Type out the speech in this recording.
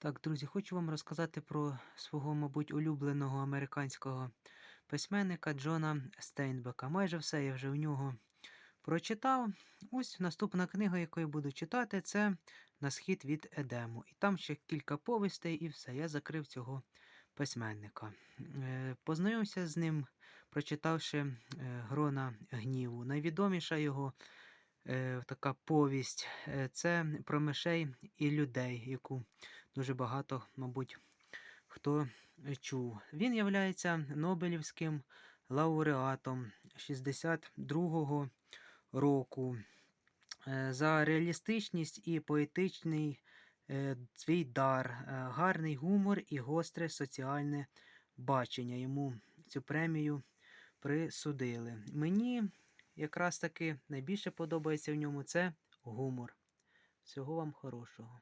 Так, друзі, хочу вам розказати про свого, мабуть, улюбленого американського письменника Джона Стейнбека. Майже все я вже в нього прочитав. Ось наступна книга, яку я буду читати, це На схід від Едему. І там ще кілька повістей, і все. Я закрив цього письменника. Е, Познайомився з ним, прочитавши е, Грона гніву. Найвідоміша його е, така повість це про мишей і людей, яку дуже багато, мабуть, хто е, чув. Він являється Нобелівським лауреатом 62-го року е, за реалістичність і поетичний свій дар, е, гарний гумор і гостре соціальне бачення. Йому цю премію присудили. Мені якраз таки найбільше подобається в ньому це гумор. Всього вам хорошого.